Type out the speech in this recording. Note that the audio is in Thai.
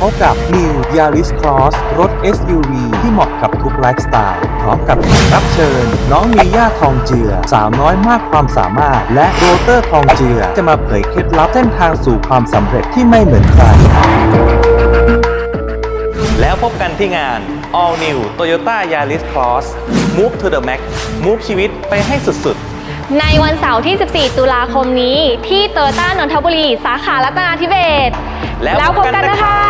พบกับ New Yaris Cross รถ SUV ที่เหมาะกับทุกไลฟ์สไตล์พร้อมกับรับเชิญ น้องมีย่าทองเจือ สาวน้อยมากความสามารถ และโรเตอร์ทองเจือ จะมาเผยเคล็ดลับเส้นทางสู่ความสำเร็จที่ไม่เหมือนใคร แล้วพบกันที่งาน All New Toyota Yaris Cross Move to the Max Move ชีวิตไปให้สุดๆในวันเสาร์ที่ 14 ตุลาคมนี้ ที่โตโยต้านนทบุรี สาขารัตนาธิเบศแล้วพบกันนะคะ